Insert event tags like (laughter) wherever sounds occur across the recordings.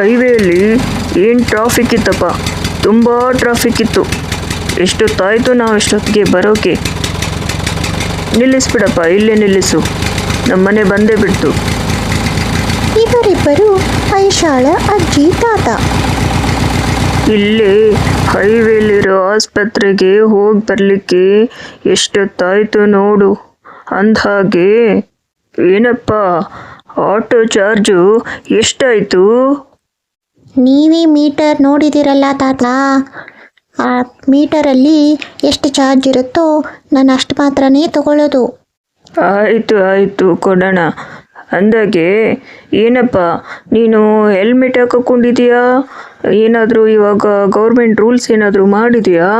ಹೈವೇಲಿ ಏನು ಟ್ರಾಫಿಕ್ ಇತ್ತಪ್ಪ? ತುಂಬ ಟ್ರಾಫಿಕ್ ಇತ್ತು. ಎಷ್ಟೊತ್ತಾಯಿತು ನಾವು ಎಷ್ಟೊತ್ತಿಗೆ ಬರೋಕೆ? ನಿಲ್ಲಿಸ್ಬಿಡಪ್ಪ ಇಲ್ಲೇ ನಿಲ್ಲಿಸು. ನಮ್ಮನೆ ಬಂದೇ ಬಿಡ್ತು. ಇವರಿಬ್ಬರು ಐಶಾಳ ಅಜ್ಜಿ ತಾತ. ಇಲ್ಲಿ ಹೈವೇಲಿರೋ ಆಸ್ಪತ್ರೆಗೆ ಹೋಗಿ ಬರಲಿಕ್ಕೆ ಎಷ್ಟೊತ್ತಾಯಿತು ನೋಡು. ಅಂದ್ಹಾಗೆ ಏನಪ್ಪ ಆಟೋ ಚಾರ್ಜು ಎಷ್ಟಾಯಿತು? ನೀವೇ ಮೀಟರ್ ನೋಡಿದಿರಲ್ಲ ತಾತ? ಆ ಮೀಟರಲ್ಲಿ ಎಷ್ಟು ಚಾರ್ಜ್ ಇರುತ್ತೋ ನಾನು ಅಷ್ಟು ಮಾತ್ರನೇ ತಗೊಳ್ಳೋದು. ಆಯಿತು ಆಯಿತು, ಕೊಡೋಣ. ಅಂದಾಗೆ, ಏನಪ್ಪ, ನೀನು ಹೆಲ್ಮೆಟ್ ಹಾಕೊಂಡಿದ್ದೀಯಾ ಏನಾದರೂ ಇವಾಗ ಗೌರ್ಮೆಂಟ್ ರೂಲ್ಸ್ ಏನಾದರೂ ಮಾಡಿದೆಯಾ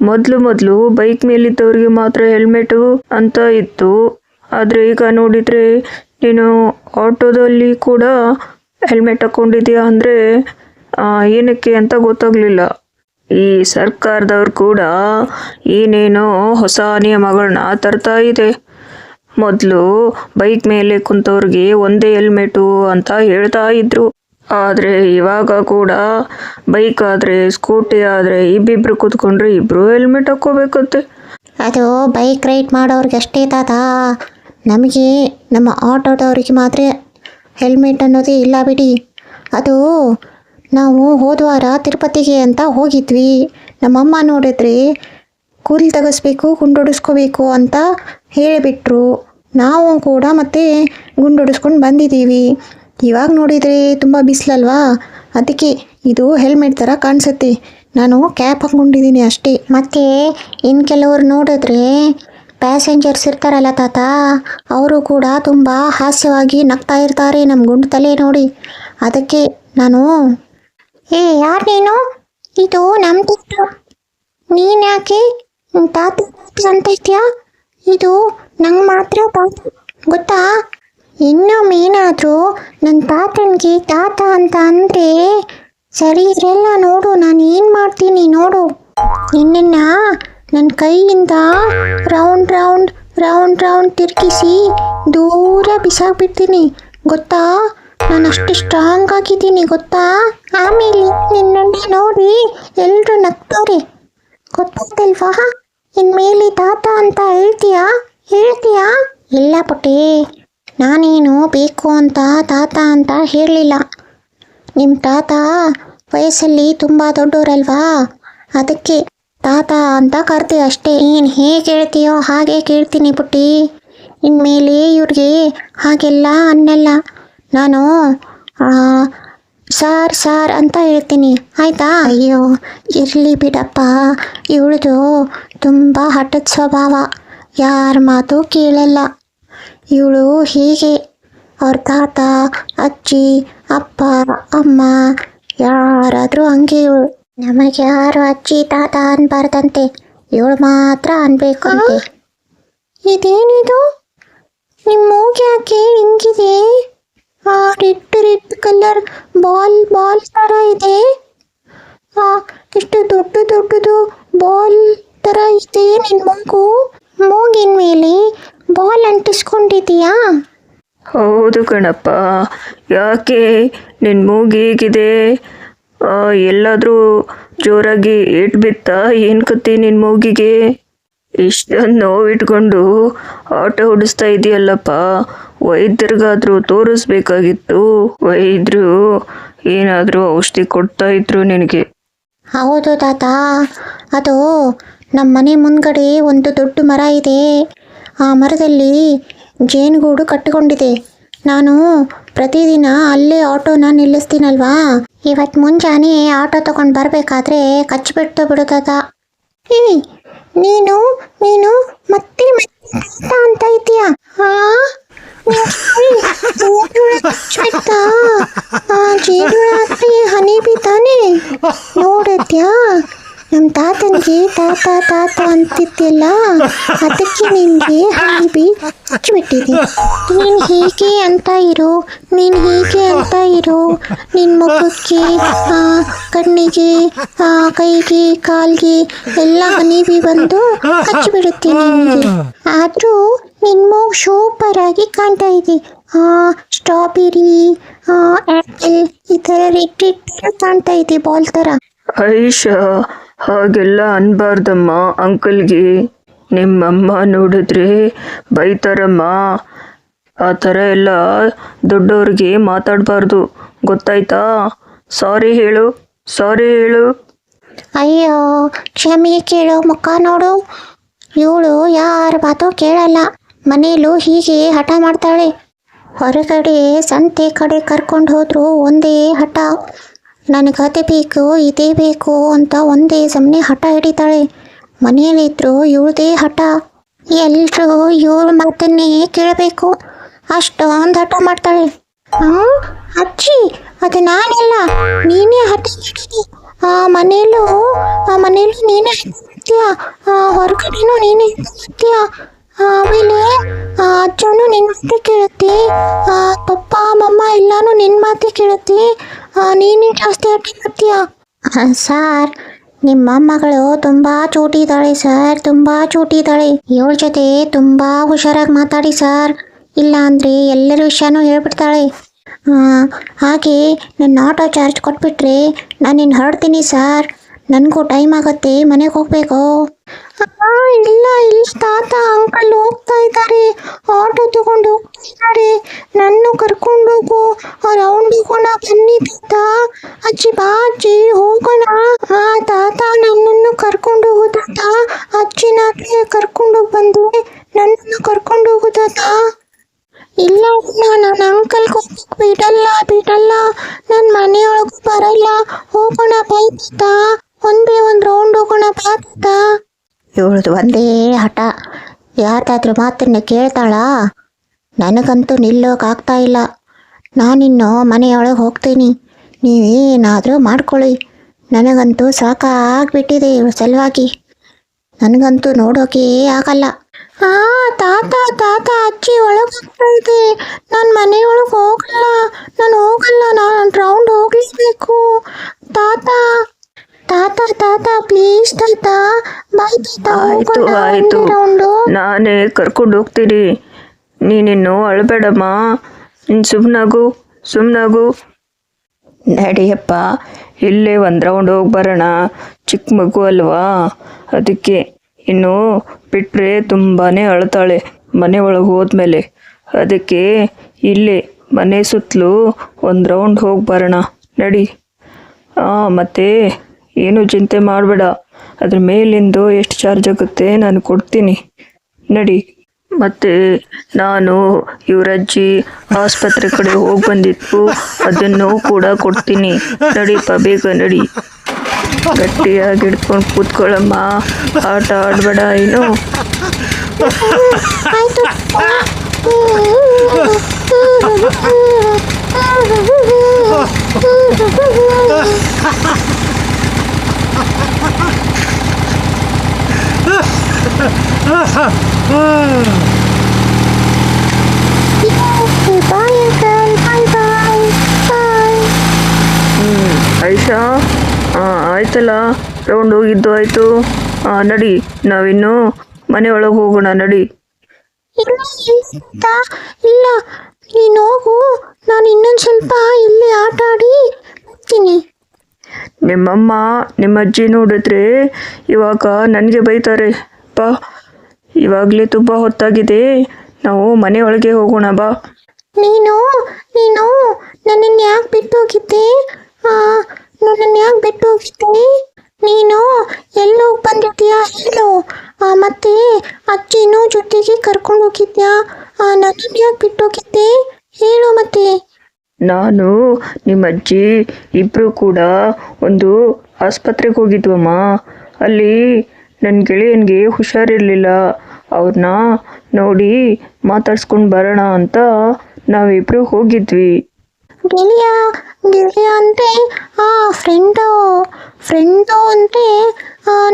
ಮೊದಲು ಮೊದಲು ಬೈಕ್ ಮೇಲಿದ್ದವ್ರಿಗೆ ಮಾತ್ರ ಹೆಲ್ಮೆಟು ಅಂತ ಇತ್ತು. ಆದರೆ ಈಗ ನೋಡಿದರೆ ನೀನು ಆಟೋದಲ್ಲಿ ಕೂಡ ಹೆಲ್ಮೆಟ್ ಹಾಕ್ಕೊಂಡಿದ್ಯಾ ಅಂದರೆ ಏನಕ್ಕೆ ಅಂತ ಗೊತ್ತಾಗಲಿಲ್ಲ. ಈ ಸರ್ಕಾರದವ್ರು ಕೂಡ ಏನೇನೋ ಹೊಸ ನಿಯಮಗಳನ್ನ ತರ್ತಾ ಇದೆ. ಮೊದಲು ಬೈಕ್ ಮೇಲೆ ಕುಂತವ್ರಿಗೆ ಒಂದೇ ಹೆಲ್ಮೆಟು ಅಂತ ಹೇಳ್ತಾ ಇದ್ರು. ಆದರೆ ಇವಾಗ ಕೂಡ ಬೈಕ್ ಆದರೆ, ಸ್ಕೂಟಿ ಆದರೆ ಇಬ್ಬಿಬ್ರು ಕೂತ್ಕೊಂಡ್ರೆ ಇಬ್ಬರು ಹೆಲ್ಮೆಟ್ ಹಾಕ್ಕೋಬೇಕಂತೆ. ಅದು ಬೈಕ್ ರೈಡ್ ಮಾಡೋರಿಗೆ ಅಷ್ಟೇ ತಾತ. ನಮಗೆ ನಮ್ಮ ಆಟೋದವ್ರಿಗೆ ಮಾತ್ರ ಹೆಲ್ಮೆಟ್ ಅನ್ನೋದೇ ಇಲ್ಲ ಬಿಡಿ. ಅದು ನಾವು ಹೋದ ವಾರ ತಿರುಪತಿಗೆ ಅಂತ ಹೋಗಿದ್ವಿ. ನಮ್ಮಮ್ಮ ನೋಡಿದ್ರೆ ಕೂಲ್ ತೆಗೆಸ್ಬೇಕು ಗುಂಡೊಡಿಸ್ಕೋಬೇಕು ಅಂತ ಹೇಳಿಬಿಟ್ರು. ನಾವು ಕೂಡ ಮತ್ತೆ ಗುಂಡೊಡಿಸ್ಕೊಂಡು ಬಂದಿದ್ದೀವಿ. ಇವಾಗ ನೋಡಿದರೆ ತುಂಬ ಬಿಸಿಲಲ್ವಾ? ಅದಕ್ಕೆ ಇದು ಹೆಲ್ಮೆಟ್ ಥರ ಕಾಣಿಸುತ್ತೆ. ನಾನು ಕ್ಯಾಪ್ ಹಾಕ್ಕೊಂಡಿದ್ದೀನಿ ಅಷ್ಟೇ. ಮತ್ತು ಇನ್ನು ಕೆಲವರು ನೋಡಿದ್ರೆ ಪ್ಯಾಸೆಂಜರ್ಸ್ ಇರ್ತಾರಲ್ಲ ತಾತ, ಅವರು ಕೂಡ ತುಂಬ ಹಾಸ್ಯವಾಗಿ ನಗ್ತಾ ಇರ್ತಾರೆ ನಮ್ಮ ಗುಂಡು ತಲೆ ನೋಡಿ. ಅದಕ್ಕೆ ನಾನು, ಏ, ಯಾರು ನೀನು? ಇದು ನಮ್ಮ ತಾತ. ನೀನು ಯಾಕೆ? ತಾತ ಅಂತ ಇದೆಯಾ? ಇದು ನಂಗೆ ಮಾತ್ರ ತಾತ. ಗೊತ್ತಾ? ಇನ್ನೊಮ್ಮೆ ಏನಾದರೂ ನನ್ನ ತಾತನಿಗೆ ತಾತ ಅಂತ ಅಂದರೆ ಸರಿ ಇದೆಲ್ಲ ನೋಡು, ನಾನು ಏನು ಮಾಡ್ತೀನಿ ನೋಡು. ನಿನ್ನ ನನ್ನ ಕೈಯಿಂದ ರೌಂಡ್ ರೌಂಡ್ ರೌಂಡ್ ರೌಂಡ್ ತಿರುಗಿಸಿ ದೂರ ಬಿಸಾಕ್ಬಿಡ್ತೀನಿ. ಗೊತ್ತಾ? ನಾನು ಅಷ್ಟು ಸ್ಟ್ರಾಂಗ್ ಆಗಿದ್ದೀನಿ, ಗೊತ್ತಾ? ಆಮೇಲೆ ನಿನ್ನನ್ನು ನೋಡಿ ಎಲ್ಲರೂ ನಗ್ತಾರೆ. ಗೊತ್ತಾಯ್ತಲ್ವಾ? ಇನ್ಮೇಲೆ ತಾತ ಅಂತ ಹೇಳ್ತೀಯಾ? ಹೇಳ್ತೀಯಾ? ಇಲ್ಲ ಪುಟ್ಟಿ. ನಾನೇನು ಬೇಕು ಅಂತ ತಾತ ಅಂತ ಹೇಳಲಿಲ್ಲ ನಿಮ್ಮ ತಾತ ವಯಸ್ಸಲ್ಲಿ ತುಂಬ ದೊಡ್ಡವರಲ್ವಾ ಅದಕ್ಕೆ ತಾತ ಅಂತ ಕರ್ತೆ ಅಷ್ಟೇ. ನೀನು ಹೇಗೆ ಹೇಳ್ತೀಯೋ ಹಾಗೆ ಕೇಳ್ತೀನಿ ಪುಟ್ಟಿ. ಇನ್ಮೇಲೆ ಇವ್ರಿಗೆ ಹಾಗೆಲ್ಲ ಅನ್ನೆಲ್ಲ. ನಾನು ಸಾರ್ ಸಾರ್ ಅಂತ ಹೇಳ್ತೀನಿ. ಆಯ್ತಾ? ಅಯ್ಯೋ, ಇರಲಿ ಬಿಡಪ್ಪ. ಇವಳದು ತುಂಬ ಹಠದ ಸ್ವಭಾವ. ಯಾರ ಮಾತು ಕೇಳಲ್ಲ. ಇವಳು ಹೀಗೆ. ಅವ್ರ ತಾತ, ಅಜ್ಜಿ, ಅಪ್ಪ, ಅಮ್ಮ, ಯಾರಾದರೂ ಹಂಗೆ ಇವಳು. ನಮಗೆ ಯಾರು ಅಜ್ಜಿ, ತಾತ ಅನ್ಬಾರ್ದಂತೆ, ಇವಳು ಮಾತ್ರ ಅನ್ಬೇಕು ಇದೇನಿದು? ನಿಮ್ಮ ಮೂಗೆ ಯಾಕೆ ಹಿಂಗಿದೆ? ಆ red red colour ball ball ಥರ ಇದೆ. ಆ, ಎಷ್ಟು ದೊಡ್ಡ, ದೊಡ್ಡದು ಬಾಲ್ ಥರ ಇದೆ ನಿನ್ನ ಮೂಗು? ಮೂಗಿನ ಮೇಲೆ ಬಾಲ್ ಅಂಟಿಸ್ಕೊಂಡಿದೀಯಾ ಹೌದು ಕಣಪ್ಪ. ಯಾಕೆ? ನಿನ್ನ ಮೂಗು ಹೇಗಿದೆ. ಎಲ್ಲಾದರೂ ಜೋರಾಗಿ ಏಟ್ ಬಿತ್ತಾ? ಏನು ಕತ್ತಿ ನಿನ್ನ ಮೂಗಿಗೆ? ಇಷ್ಟೊಂದು ನೋವಿಟ್ಕೊಂಡು ಆಟೋ ಹೊಡಿಸ್ತಾ ಇದೆಯಲ್ಲಪ್ಪ. ವೈದ್ಯರಿಗಾದರೂ ತೋರಿಸ್ಬೇಕಾಗಿತ್ತು. ವೈದ್ಯರು ಏನಾದರೂ ಔಷಧಿ ಕೊಡ್ತಾ ಇದ್ರು ನಿನಗೆ. ಹೌದು ತಾತ. ಅದು ನಮ್ಮ ಮನೆ ಮುಂದ್ಗಡೆ ಒಂದು ದೊಡ್ಡ ಮರ ಇದೆ. ಆ ಮರದಲ್ಲಿ ಜೇನುಗೂಡು ಕಟ್ಟಿಕೊಂಡಿದೆ. ನಾನು ಪ್ರತಿದಿನ ಅಲ್ಲೇ ಆಟೋನ ನಿಲ್ಲಿಸ್ತೀನಲ್ವಾ? ಇವತ್ತು ಮುಂಜಾನೆ ಆಟೋ ತಗೊಂಡು ಬರಬೇಕಾದ್ರೆ ಕಚ್ಚಿಬಿಟ್ಟು ಬಿಟ್ಟು ಬಿಡುತ್ತದ ಏಯ್ ನೀನು ನೀನು, ಮತ್ತೆ ಅಂತ ಇದೀಯಾ ಹಾ ಜೀವನ ಹನಿ ಬಿದ್ದಾನೆ ನೋಡತ್ಯಾ ನಮ್ಮ ತಾತನಿಗೆ ತಾತ ತಾತ ಅಂತಿದ್ದಿಲ್ಲ ಅದಕ್ಕೆ ನಿನ್ಗೆ ಹನಿಬಿ ಹಚ್ಚಿಬಿಟ್ಟಿದೆ ನೀನು ಹೀಗೆ ಅಂತ ಇರು ನೀನು ಹೀಗೆ ಅಂತ ಇರು. ನಿನ್ನ ಮುಖಕ್ಕೆ ಆ, ಕಣ್ಣಿಗೆ ಆ, ಕೈಗೆ ಕಾಲ್ಗೆ ಎಲ್ಲ ಹನಿಬಿ ಬಂದು ಹಚ್ಚಿಬಿಡುತ್ತೆ ನಿನಗೆ. ಆದರೂ ನಿನ್ನ ಮೂಗು ಸೂಪರ್ ಆಗಿ ಕಾಣ್ತಾ ಇದೆ. ಸ್ಟ್ರಾಬೆರಿ ಆ್ಯಪಲ್ ಈ ಥರ ರೆಡ್ ರೆಡ್ ಕಾಣ್ತಾ ಇದೆ ಬಾಲ್ ಥರ. ಐಶಾ ಹಾಗೆಲ್ಲ ಅನ್ಬಾರ್ದಮ್ಮ, ಅಂಕಲ್ಗೆ. ನಿಮ್ಮಮ್ಮ ನೋಡಿದ್ರೆ ಬೈತಾರಮ್ಮ. ಆ ಥರ ಎಲ್ಲ ದೊಡ್ಡವ್ರಿಗೆ ಮಾತಾಡಬಾರ್ದು. ಗೊತ್ತಾಯ್ತಾ? ಸಾರಿ ಹೇಳು ಸಾರಿ ಹೇಳು. ಅಯ್ಯೋ, ಕ್ಷಮೆ ಕೇಳು ಮುಖ ನೋಡು. ಇವಳು ಯಾರ ಮಾತು ಕೇಳಲ್ಲ. ಮನೇಲೂ ಹೀಗೆ ಹಠ ಮಾಡ್ತಾಳೆ. ಹೊರಗಡೆ ಸಂತೆ ಕಡೆ ಕರ್ಕೊಂಡು ಹೋದ್ರು ಒಂದೇ ಹಠ. ನನಗೆ ಅದೇ ಬೇಕು, ಇದೇ ಬೇಕು ಅಂತ ಒಂದೇ ಸಮನೆ ಹಠ ಹಿಡಿತಾಳೆ. ಮನೆಯಲ್ಲಿದ್ರು ಇವಳದೇ ಹಠ. ಎಲ್ಲರೂ ಇವಳ ಮಾತನ್ನೇ ಕೇಳಬೇಕು. ಅಷ್ಟೊಂದು ಹಠ ಮಾಡ್ತಾಳೆ. ಅಜ್ಜಿ, ಅದು ನಾನಿಲ್ಲ. ನೀನೇ ಹಠ ಆ ಮನೆಯಲ್ಲೂ ಆ ಮನೆಯಲ್ಲೂ ನೀನೇ ಆ, ಹೊರಗಡೆನೂ ನೀನೇ ಇರ್ತೀಯ ಆಮೇಲೆ ಅಜ್ಜನೂ ನಿನ್ನ ಮಾತೇ ಕೇಳುತ್ತೆ. ಪಪ್ಪ ಮಮ್ಮ ಎಲ್ಲಾನು ನಿನ್ನ ಮಾತೇ ಕೇಳುತ್ತೆ. ನೀನೇ ಜಾಸ್ತಿ ಅಡ್ಡಿ ಮಾಡ್ತೀಯ? ಸರ್, ನಿಮ್ಮ ಮಗಳು ತುಂಬ ಚೂಟಿ ಇದ್ದಾಳೆ ಸರ್, ತುಂಬ ಚೂಟಿ ಇದ್ದಾಳೆ ಇವಳ ಜೊತೆ ತುಂಬ ಹುಷಾರಾಗಿ ಮಾತಾಡಿ ಸರ್. ಇಲ್ಲ ಅಂದರೆ ಎಲ್ಲರ ವಿಷಯನೂ ಹೇಳ್ಬಿಡ್ತಾಳೆ. ಹಾಗೆ ನನ್ನ ಆಟೋ ಚಾರ್ಜ್ ಕೊಟ್ಬಿಟ್ರೆ ನಾನು ನಿನ್ನ ಹೊರಡ್ತೀನಿ ಸರ್. ನನಗೂ ಟೈಮ್ ಆಗತ್ತೆ, ಮನೆಗೆ ಹೋಗಬೇಕು. ಇಲ್ಲ ಇಲ್ಲ, ತಾತ, ಅಂಕಲ್ ಹೋಗ್ತಾ ಇದ್ದಾರೆ ಆಟೋ ತಗೊಂಡು ಹೋಗ್ತಾ ಇದ್ದಾರೆ ನನ್ನ ಕರ್ಕೊಂಡು ಹೋಗು. ರೌಂಡ್ ಹೋಗೋಣ ಬನ್ನಿ, ತಾತ. ಅಜ್ಜಿ, ಬಾ, ಅಜ್ಜಿ, ಹೋಗೋಣ. ಆ, ತಾತ, ನನ್ನನ್ನು ಕರ್ಕೊಂಡು ಹೋಗು, ತಾತ. ಅಜ್ಜಿನಾಗೆ ಕರ್ಕೊಂಡು ಬಂದು. ನನ್ನನ್ನು ಕರ್ಕೊಂಡು ಹೋಗು, ತಾತ. ಇಲ್ಲ ಇಲ್ಲ, ನನ್ನ ಅಂಕಲ್ ಬಿಡಲ್ಲ ಬಿಡಲ್ಲ. ನನ್ನ ಮನೆಯೊಳಗೂ ಬರಲ್ಲ. ಹೋಗೋಣ, ಬೈ, ತಾತ. ರೌಂಡ್ ತಾತ ಇವಳದು ಒಂದೇ ಹಠ. ಯಾರ್ದಾದ್ರೂ ಮಾತನ್ನ ಕೇಳ್ತಾಳಾ? ನನಗಂತೂ ನಿಲ್ಲೋಕಾಗ್ತಾ ಇಲ್ಲ. ನಾನಿನ್ನು ಮನೆಯೊಳಗೆ ಹೋಗ್ತೀನಿ. ನೀವೇನಾದರೂ ಮಾಡ್ಕೊಳ್ಳಿ. ನನಗಂತೂ ಸಾಕಾಗ್ಬಿಟ್ಟಿದೆ ಇವ್ರ ಸಲುವಾಗಿ. ನನಗಂತೂ ನೋಡೋಕೆ ಆಗಲ್ಲ. ಆ, ತಾತ ತಾತ, ಅಜ್ಜಿ ಒಳಗೆ ನಾನು ಮನೆಯೊಳಗೆ ಹೋಗಲ್ಲ ನಾನು ಹೋಗಲ್ಲ ನಾನು ರೌಂಡ್ ಹೋಗ್ಲೇಬೇಕು ತಾತ ತಾತ ತಾತ ತಾತ ಆಯ್ತು ಆಯ್ತು. ನಾನೇ ಕರ್ಕೊಂಡು ಹೋಗ್ತೀನಿ. ನೀನಿನ್ನು ಅಳಬೇಡಮ್ಮ. ನೀನು ಸುಮ್ಮನಾಗು ಸುಮ್ಮನಾಗು ನಡಿಯಪ್ಪ ಇಲ್ಲೇ ಒಂದು ರೌಂಡ್ ಹೋಗಿ ಬರೋಣ. ಚಿಕ್ಕ ಮಗು ಅಲ್ವಾ? ಅದಕ್ಕೆ ಇನ್ನು ಬಿಟ್ಟರೆ ತುಂಬಾ ಅಳ್ತಾಳೆ ಮನೆ ಒಳಗೆ ಹೋದ್ಮೇಲೆ. ಅದಕ್ಕೆ ಇಲ್ಲೇ ಮನೆ ಸುತ್ತಲೂ ಒಂದು ರೌಂಡ್ ಹೋಗಿ ಬರೋಣ. ನಡಿ. ಹಾಂ ಮತ್ತು ಏನು ಚಿಂತೆ ಮಾಡಬೇಡ. ಅದ್ರ ಮೇಲಿಂದು ಎಷ್ಟು ಚಾರ್ಜ್ ಆಗುತ್ತೆ ನಾನು ಕೊಡ್ತೀನಿ. ನಡಿ. ಮತ್ತು ನಾನು ಇವರಜ್ಜಿ ಆಸ್ಪತ್ರೆ ಕಡೆ ಹೋಗಿ ಬಂದಿತ್ತು ಅದನ್ನು ಕೂಡ ಕೊಡ್ತೀನಿ. ನಡಿಪ್ಪ ಬೇಗ ನಡಿ. ಗಟ್ಟಿಯಾಗಿ ಹಿಡ್ಕೊಂಡು ಕೂತ್ಕೊಳ್ಳಮ್ಮ ಆಟ ಆಡಬೇಡ ಏನು (laughs) (laughs) ಐಶಾ ಹಾಂ ಆಯ್ತಲ್ಲ. ರೌಂಡ್ ಹೋಗಿದ್ದು ಆಯಿತು. ಹಾಂ ನಡಿ, ನಾವಿನ್ನು ಮನೆ ಒಳಗೆ ಹೋಗೋಣ, ನಡಿ. ಇಲ್ಲ, ನೀನು ಹೋಗು. ನಾನು ಇನ್ನೊಂದು ಸ್ವಲ್ಪ ಇಲ್ಲಿ ಆಟ ಆಡಿ ನಿಮ್ಮಮ್ಮ ನಿಮ್ಮ ಅಜ್ಜಿ ನೋಡಿದ್ರೆ ಇವಾಗ ನನಗೆ ಬೈತಾರೆ, ಬಾ. ಇವಾಗಲೇ ತುಂಬ ಹೊತ್ತಾಗಿದೆ, ನಾವು ಮನೆ ಒಳಗೆ ಹೋಗೋಣ, ಬಾ. ನೀನು ನೀನು, ನನ್ನನ್ನು ಯಾಕೆ ಬಿಟ್ಟು ಹೋಗಿದ್ದೆ ನನ್ನನ್ನು ಯಾಕೆ ಬಿಟ್ಟು ಹೋಗಿದ್ದೆ ನೀನು ಎಲ್ಲೋಗಿ ಬಂದಿದ್ಯಾ ಹೇಳು. ಮತ್ತೆ ಅಜ್ಜಿನೂ ಜೊತೆಗೆ ಕರ್ಕೊಂಡು ಹೋಗಿದ್ಯಾ? ನನ್ನನ್ನು ಯಾಕೆ ಬಿಟ್ಟು ಹೋಗಿದ್ದೆ ಹೇಳು ಮತ್ತೆ. ನಾನು ನಿಮ್ಮ ಅಜ್ಜಿ ಇಬ್ಬರು ಕೂಡ ಒಂದು ಆಸ್ಪತ್ರೆಗೆ ಹೋಗಿದ್ವಮ್ಮ. ಅಲ್ಲಿ ನನ್ನ ಗೆಳೆಯನಿಗೆ ಹುಷಾರಿರಲಿಲ್ಲ. ಅವ್ರನ್ನ ನೋಡಿ ಮಾತಾಡ್ಸ್ಕೊಂಡು ಬರೋಣ ಅಂತ ನಾವಿಬ್ಬರು ಹೋಗಿದ್ವಿ. ಗೆಳೆಯ ಗೆಳೆಯ ಅಂದರೆ ಆ ಫ್ರೆಂಡು ಫ್ರೆಂಡು ಅಂದರೆ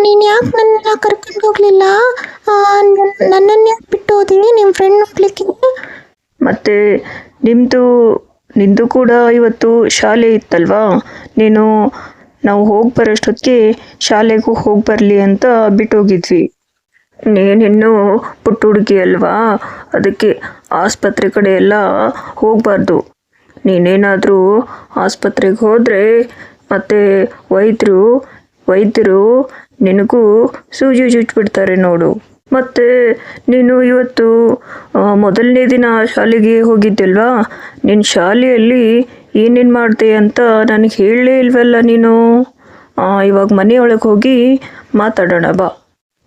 ನೀನು ಯಾಕೆ ನನ್ನ ಕರ್ಕೊಂಡು ಹೋಗಲಿಲ್ಲ? ನನ್ನನ್ನು ಯಾಕೆ ಬಿಟ್ಟು ಹೋದಿ ನಿಮ್ಮ ಫ್ರೆಂಡ್ ಹೋಗ್ಲಿಕ್ಕೆ? ಮತ್ತು ನಿಮ್ಮದು ನಿಂದು ಕೂಡ ಇವತ್ತು ಶಾಲೆ ಇತ್ತಲ್ವಾ? ನೀನು ನಾವು ಹೋಗಿ ಬರೋಷ್ಟೊತ್ತಿಗೆ ಶಾಲೆಗೂ ಹೋಗಿ ಬರಲಿ ಅಂತ ಬಿಟ್ಟೋಗಿದ್ವಿ. ನೀನಿನ್ನೂ ಪುಟ್ಟ ಹುಡುಗಿ ಅಲ್ವಾ? ಅದಕ್ಕೆ ಆಸ್ಪತ್ರೆ ಕಡೆ ಎಲ್ಲ ಹೋಗಬಾರ್ದು. ನೀನೇನಾದರೂ ಆಸ್ಪತ್ರೆಗೆ ಹೋದರೆ ಮತ್ತೆ ವೈದ್ಯರು ವೈದ್ಯರು ನಿನಗೂ ಸೂಜಿ ಚುಚ್ಚಿಬಿಡ್ತಾರೆ ನೋಡು. ಮತ್ತು ನೀನು ಇವತ್ತು ಮೊದಲನೇ ದಿನ ಶಾಲೆಗೆ ಹೋಗಿದ್ದಲ್ವಾ? ನಿನ್ನ ಶಾಲೆಯಲ್ಲಿ ಏನೇನು ಮಾಡಿದೆ ಅಂತ ನನಗೆ ಹೇಳಲೇ ಇಲ್ವಲ್ಲ ನೀನು? ಇವಾಗ ಮನೆಯೊಳಗೆ ಹೋಗಿ ಮಾತಾಡೋಣ ಬಾ.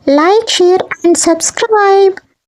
Like share and subscribe